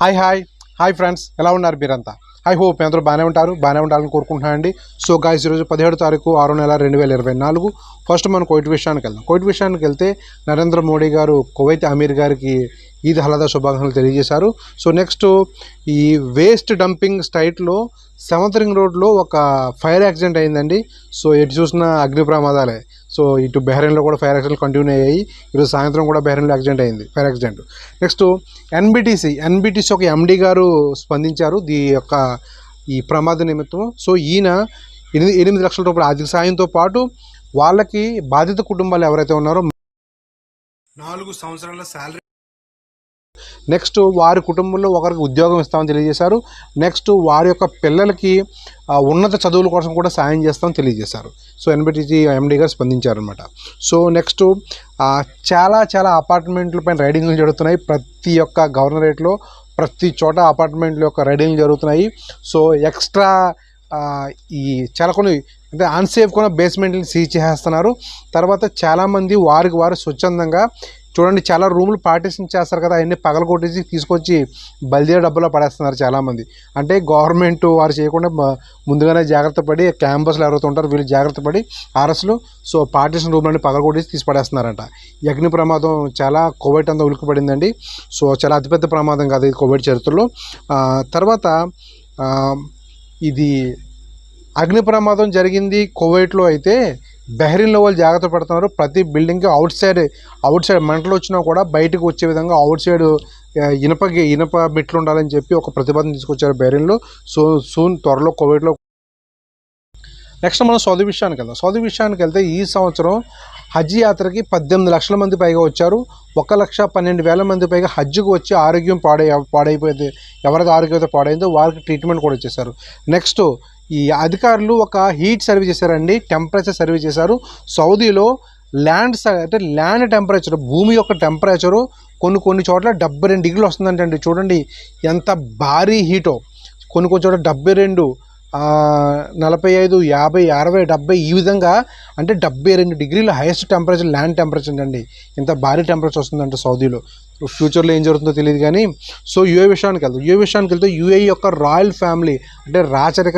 Hi hi. Hi friends. ఎలా ఉన్నారు మీరంతా? ఐ హోప్ అందరూ బాగానే ఉంటారు. బాగానే ఉండాలని కోరుకుంటున్నానండి. సో గాయస్ ఈరోజు పదిహేడు తారీఖు ఆరు నెల రెండు వేల ఇరవై నాలుగు. ఫస్ట్ మనం కోవిడ్ విషయానికి వెళ్దాం. కోవిడ్ విషయానికి వెళ్తే నరేంద్ర మోడీ గారు కువైత్ అమీర్ గారికి ఈద్ హలాదా శుభాకాంక్షలు తెలియజేశారు. సో నెక్స్ట్ ఈ వేస్ట్ డంపింగ్ స్టైట్లో సెవెంత్ రింగ్ రోడ్లో ఒక ఫైర్ యాక్సిడెంట్ అయిందండి. సో ఎటు చూసిన అగ్ని ప్రమాదాలే. సో ఇటు బెహ్రెయిన్లో కూడా ఫైర్ యాక్సిడెంట్ కంటిన్యూ అయ్యాయి. ఈరోజు సాయంత్రం కూడా బెహ్రెయిన్లో యాక్సిడెంట్ అయింది fire accident next NBTC NBTC ఒక ఎండీ గారు స్పందించారు దీ యొక్క ఈ ప్రమాద నిమిత్తం. సో ఈయన ఎనిమిది ఎనిమిది లక్షల రూపాయల ఆర్థిక సాయంతో పాటు వాళ్ళకి బాధిత కుటుంబాలు ఎవరైతే ఉన్నారో నాలుగు సంవత్సరాల శాలరీ నెక్స్ట్ వారి కుటుంబంలో ఒకరికి ఉద్యోగం ఇస్తామని తెలియజేశారు. నెక్స్ట్ వారి యొక్క పిల్లలకి ఉన్నత చదువుల కోసం కూడా సాయం చేస్తామని తెలియజేశారు. సో ఎన్బిటిజీ ఎండీ గారు స్పందించారనమాట సో నెక్స్ట్ చాలా చాలా అపార్ట్మెంట్ల పైన రైడింగ్లు జరుగుతున్నాయి. ప్రతి ఒక్క గవర్నరేట్లో ప్రతి చోట అపార్ట్మెంట్ల యొక్క రైడింగ్లు జరుగుతున్నాయి. సో ఎక్స్ట్రా ఈ చాలా కొన్ని అంటే అన్సేఫ్ కూడా బేస్మెంట్ని సీజ్ చేసేస్తున్నారు. తర్వాత చాలామంది వారికి వారు స్వచ్ఛందంగా చూడండి చాలా రూములు పార్టీషన్ చేస్తారు కదా అవన్నీ పగలగొట్టేసి తీసుకొచ్చి బల్దీ డబ్బులో పడేస్తున్నారు చాలామంది. అంటే గవర్నమెంట్ వారు చేయకుండా ముందుగానే జాగ్రత్త పడి క్యాంపస్లో ఎవరైతే వీళ్ళు జాగ్రత్త పడి ఆర్ఎస్లు సో పార్టీషన్ రూమ్లన్నీ పగలగొట్టేసి తీసి పడేస్తున్నారంట. అగ్ని ప్రమాదం చాలా కోవిడ్ అంతా ఉలికిపడిందండి సో చాలా అతిపెద్ద ప్రమాదం కాదు ఇది కోవిడ్ చరిత్రలో. తర్వాత ఇది అగ్ని ప్రమాదం జరిగింది కోవైట్లో అయితే బెహ్రీన్లో వాళ్ళు జాగ్రత్త పడుతున్నారు. ప్రతి బిల్డింగ్కి అవుట్ సైడ్ అవుట్ సైడ్ మంటలు వచ్చినా కూడా బయటకు వచ్చే విధంగా అవుట్ సైడ్ ఇనప ఇనప మెట్లు ఉండాలని చెప్పి ఒక ప్రతిపాదన తీసుకొచ్చారు బెహరీన్లో. సో సూన్ త్వరలో కోవిడ్లో నెక్స్ట్ మనం సౌదీ విషయానికి వెళ్దాం. సౌదీ విషయానికి వెళ్తే ఈ సంవత్సరం హజ్ యాత్రకి పద్దెనిమిది లక్షల మంది పైగా వచ్చారు. ఒక లక్ష పన్నెండు వేల మంది పైగా హజ్కి వచ్చి ఆరోగ్యం పాడై పాడైపోయింది. ఎవరికి ఆరోగ్యం అయితే పాడైందో వారికి ట్రీట్మెంట్ కూడా ఇచ్చేశారు. నెక్స్ట్ ఈ అధికారులు ఒక హీట్ సర్వే చేశారండి టెంపరేచర్ సర్వే చేశారు. సౌదీలో ల్యాండ్ స- అంటే ల్యాండ్ టెంపరేచర్ భూమి యొక్క టెంపరేచరు కొన్ని కొన్ని చోట్ల డెబ్బై రెండు డిగ్రీలు వస్తుందంటండి. చూడండి ఎంత భారీ హీటో కొన్ని కొన్ని చోట్ల డెబ్బై రెండు నలభై ఐదు యాభై అరవై డెబ్బై ఈ విధంగా అంటే డెబ్బై రెండు డిగ్రీల హైయెస్ట్ టెంపరేచర్ ల్యాండ్ టెంపరేచర్ అండి ఇంత భారీ టెంపరేచర్ వస్తుందంటే సౌదీలో. ఫ్యూచర్లో ఏం జరుగుతుందో తెలియదు కానీ సో యుఏ విషయానికి వెళ్తాం యుఏ విషయానికి వెళ్తే యుఏ యొక్క రాయల్ ఫ్యామిలీ అంటే రాచరిక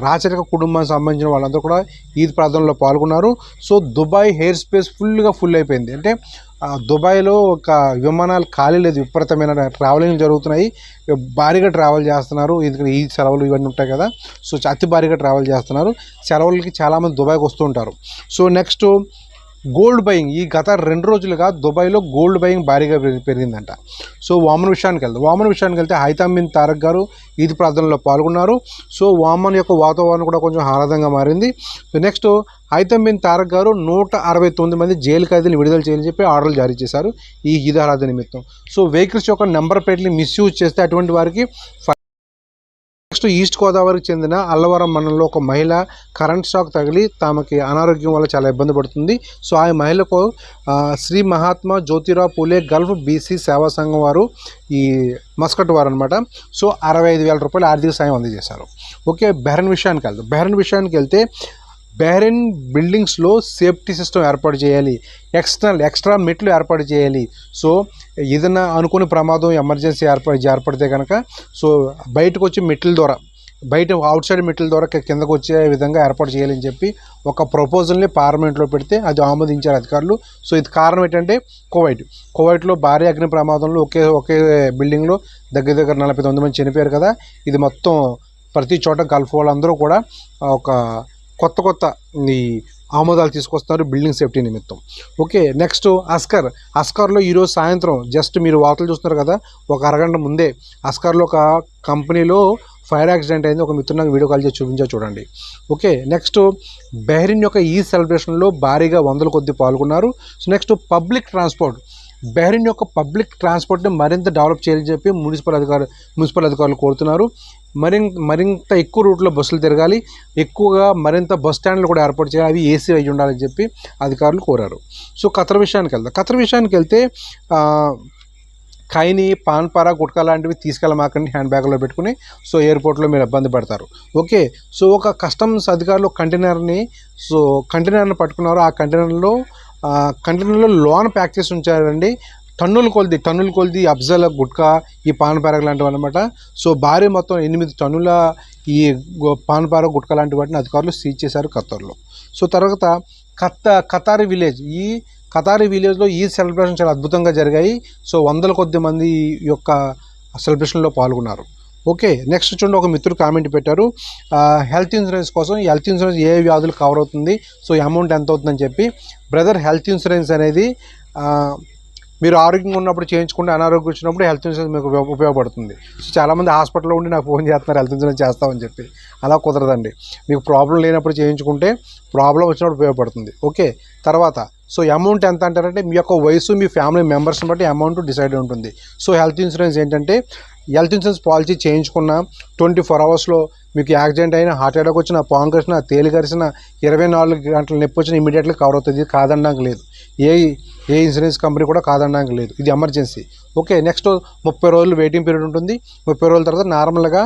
రాచరిక కుటుంబానికి సంబంధించిన వాళ్ళందరూ కూడా ఈద్ ప్రార్థనలో పాల్గొన్నారు. సో దుబాయ్ హెయిర్ స్పేస్ ఫుల్గా ఫుల్ అయిపోయింది. అంటే దుబాయ్లో ఒక విమానాలు ఖాళీ లేదు. విపరీతమైన ట్రావెలింగ్ జరుగుతున్నాయి. భారీగా ట్రావెల్ చేస్తున్నారు. ఎందుకంటే ఈ సెలవులు ఇవన్నీ ఉంటాయి కదా. సో అతి భారీగా ట్రావెల్ చేస్తున్నారు. సెలవులకి చాలామంది దుబాయ్కి వస్తూ ఉంటారు. So next gold buying. ఈ గత రెండు రోజులుగా దుబాయ్లో గోల్డ్ బయింగ్ భారీగా పెరిగి- పెరిగిందంట. సో వామన్ విషయానికి వెళ్దాం. వామన్ విషయానికి వెళ్తే హైతామ్ బిన్ తారక్ గారు ఈద్ ప్రార్థనలో పాల్గొన్నారు. సో వామన్ యొక్క వాతావరణం కూడా కొంచెం ఆహ్లాదంగా మారింది. నెక్స్ట్ హైతమ్ బిన్ తారక్ గారు నూట అరవై తొమ్మిది మంది జైలు ఖైదీలు విడుదల చేయాలని చెప్పి ఆర్డర్లు జారీ చేశారు ఈ ఈద్ ఆరాధన నిమిత్తం. సో వెహికల్స్ యొక్క నెంబర్ ప్లేట్ని మిస్యూజ్ చేస్తే అటువంటి వారికి నెక్స్ట్ ఈస్ట్ గోదావరికి చెందిన అల్లవరం మండలంలో ఒక మహిళ కరెంట్ షాక్ తగిలి తమకి అనారోగ్యం వల్ల చాలా ఇబ్బంది పడుతుంది. సో ఆ మహిళకు శ్రీ మహాత్మా జ్యోతిరావు పూలే గల్ఫ్ బీసీ సేవా సంఘం వారు ఈ మస్కట్ వారు అనమాట సో అరవై ఐదు వేల రూపాయలు ఆర్థిక సాయం అందజేశారు. ఓకే బెహ్రన్ విషయానికి వెళ్తాం బెహ్రన్ విషయానికి వెళ్తే బెహ్రెన్ బిల్డింగ్స్లో సేఫ్టీ సిస్టమ్ ఏర్పాటు చేయాలి. ఎక్స్టర్నల్ ఎక్స్ట్రా మెట్లు ఏర్పాటు చేయాలి. సో ఏదైనా అనుకుని ప్రమాదం ఎమర్జెన్సీ ఏర్పడి ఏర్పడితే కనుక సో బయటకు వచ్చి మెట్ల ద్వారా బయట అవుట్ సైడ్ మెట్ల ద్వారా కిందకు వచ్చే విధంగా ఏర్పాటు చేయాలని చెప్పి ఒక ప్రపోజల్ని పార్లమెంట్లో పెడితే అది ఆమోదించారు అధికారులు. సో ఇది కారణం ఏంటంటే కోవైట్. కోవైట్లో భారీ అగ్ని ప్రమాదంలో ఒకే ఒకే బిల్డింగ్లో దగ్గర దగ్గర నలభై తొమ్మిది మంది చనిపోయారు కదా. ఇది మొత్తం ప్రతి చోట గల్ఫ్ వాళ్ళందరూ కూడా ఒక కొత్త కొత్త ఈ ఆమోదాలు తీసుకొస్తున్నారు బిల్డింగ్ సేఫ్టీ నిమిత్తం. ఓకే నెక్స్ట్ అస్కర్ అస్కర్లో ఈరోజు సాయంత్రం జస్ట్ మీరు వార్తలు చూస్తున్నారు కదా ఒక అరగంట ముందే అస్కర్లో ఒక కంపెనీలో ఫైర్ యాక్సిడెంట్ అయింది. ఒక మిత్రుడు నాకు వీడియో కాల్ చేసి చూపించా చూడండి. ఓకే నెక్స్ట్ బెహ్రిన్ యొక్క ఈ సెలబ్రేషన్లో భారీగా వందల కొద్ది పాల్గొన్నారు. So next public transport Bahrain యొక్క పబ్లిక్ ట్రాన్స్పోర్ట్ని మరింత డెవలప్ చేయాలని చెప్పి మున్సిపల్ అధికారులు మున్సిపల్ అధికారులు కోరుతున్నారు. మరిం మరింత ఎక్కువ రూట్లో బస్సులు తిరగాలి. ఎక్కువగా మరింత బస్ స్టాండ్లు కూడా ఏర్పాటు చేయాలి. అవి ఏసీ అయి ఉండాలని చెప్పి అధికారులు కోరారు. సో ఖతర్ విషయానికి వెళ్దాం. ఖతర్ విషయానికి వెళ్తే ఖైని పాన్ పారా గుట్కా లాంటివి తీసుకెళ్ళమాకండి హ్యాండ్ బ్యాగ్లో పెట్టుకుని. సో ఎయిర్పోర్ట్లో మీరు ఇబ్బంది పడతారు. ఓకే. సో ఒక కస్టమ్స్ అధికారులు కంటైనర్ని సో కంటైనర్ని పట్టుకున్నారు. ఆ కంటైనర్లో కంటైనర్లో లోన ప్యాక్ చేసి ఉంచారండి టన్నుల కొలిది టన్నుల కొలిది అబ్జల్ గుట్కా ఈ పాన్ లాంటివి అనమాట సో భారీ మొత్తం ఎనిమిది టన్నుల ఈ పానపార గుట్కా లాంటి వాటిని అధికారులు సీజ్ చేశారు ఖత్తర్లో. సో తర్వాత కత్త కతారి విలేజ్ ఈ కతారి విలేజ్లో ఈ సెలబ్రేషన్ చాలా అద్భుతంగా జరిగాయి. సో వందల కొద్ది మంది ఈ యొక్క సెలబ్రేషన్లో పాల్గొన్నారు. ఓకే నెక్స్ట్ చూడండి ఒక మిత్రుడు కామెంట్ పెట్టారు. హెల్త్ ఇన్సూరెన్స్ కోసం హెల్త్ ఇన్సూరెన్స్ ఏ వ్యాధులు కవర్ అవుతుంది సో అమౌంట్ ఎంత అవుతుందని చెప్పి. బ్రదర్ హెల్త్ ఇన్సూరెన్స్ అనేది మీరు ఆరోగ్యంగా ఉన్నప్పుడు చేయించుకుంటే అనారోగ్యం వచ్చినప్పుడు హెల్త్ ఇన్సూరెన్స్ మీకు ఉపయోగపడుతుంది. సో చాలామంది హాస్పిటల్లో ఉండి నాకు ఫోన్ చేస్తున్నారు హెల్త్ ఇన్సూరెన్స్ చేస్తామని చెప్పి. అలా కుదరదండి. మీకు ప్రాబ్లం లేనప్పుడు చేయించుకుంటే ప్రాబ్లం వచ్చినప్పుడు ఉపయోగపడుతుంది. ఓకే తర్వాత సో అమౌంట్ ఎంత అంటారంటే మీ యొక్క వయసు మీ ఫ్యామిలీ మెంబర్స్ని బట్టి అమౌంట్ డిసైడ్ ఉంటుంది. సో హెల్త్ ఇన్సూరెన్స్ ఏంటంటే హెల్త్ ఇన్సూరెన్స్ పాలసీ చేయించుకున్న ట్వంటీ ఫోర్ అవర్స్లో మీకు యాక్సిడెంట్ అయినా హార్ట్ అటాక్ వచ్చినా పాన్ కరిచిన తేలికరిసిన ఇరవై నాలుగు గంటల నొప్పి వచ్చిన ఇమీడియట్గా కవర్ అవుతుంది. ఇది కాదనడానికి లేదు. ఏ ఏ ఇన్సూరెన్స్ కంపెనీ కూడా కాదనడానికి లేదు. ఇది ఎమర్జెన్సీ. ఓకే నెక్స్ట్ ముప్పై రోజులు వెయిటింగ్ పీరియడ్ ఉంటుంది. ముప్పై రోజుల తర్వాత నార్మల్గా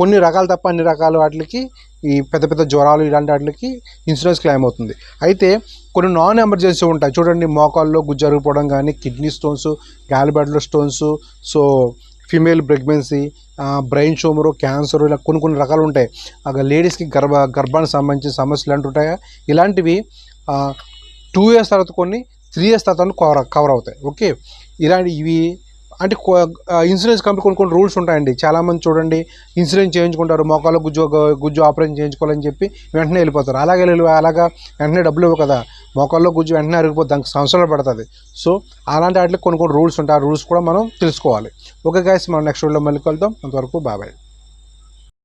కొన్ని రకాలు తప్ప అన్ని రకాల వాటికి ఈ పెద్ద పెద్ద జ్వరాలు ఇలాంటి వాటికి ఇన్సూరెన్స్ క్లెయిమ్ అవుతుంది. అయితే కొన్ని నాన్ ఎమర్జెన్సీ ఉంటాయి. చూడండి మోకాల్లో గుజ్జరుగుపోవడం కానీ kidney stones గాలిబెడ్ల stones so female pregnancy brain tumour cancer ఇలా కొన్ని కొన్ని రకాలు ఉంటాయి. లేడీస్కి గర్భ గర్భానికి సంబంధించిన సమస్యలు ఇలాంటివి ఉంటాయా? ఇలాంటివి టూ ఇయర్స్ తర్వాత కొన్ని త్రీ ఇయర్స్ తర్వాత కవర్ కవర్ అవుతాయి. ఓకే ఇలాంటి ఇవి అంటే ఇన్సూరెన్స్ కంపెనీ కొన్ని కొన్ని రూల్స్ ఉంటాయండి. చాలామంది చూడండి ఇన్సూరెన్స్ చేయించుకుంటారు మోకాలు గుజ్జు గుజ్జు ఆపరేషన్ చేయించుకోవాలని చెప్పి వెంటనే వెళ్ళిపోతారు. అలాగే వెళ్ళి అలాగా వెంటనే డబ్బులు ఇవ్వు కదా. మోకాల్లో గుజ్జు వెంటనే అరిగిపోతుంది దానికి సంవత్సరాలు పడుతుంది. సో అలాంటి వాటికి కొన్ని కొన్ని రూల్స్ ఉంటాయి. ఆ రూల్స్ కూడా మనం తెలుసుకోవాలి. ఓకే గ్యాస్ మనం నెక్స్ట్ వీడియోలో మళ్ళీ కలుద్దాం. అంతవరకు బాబాయ్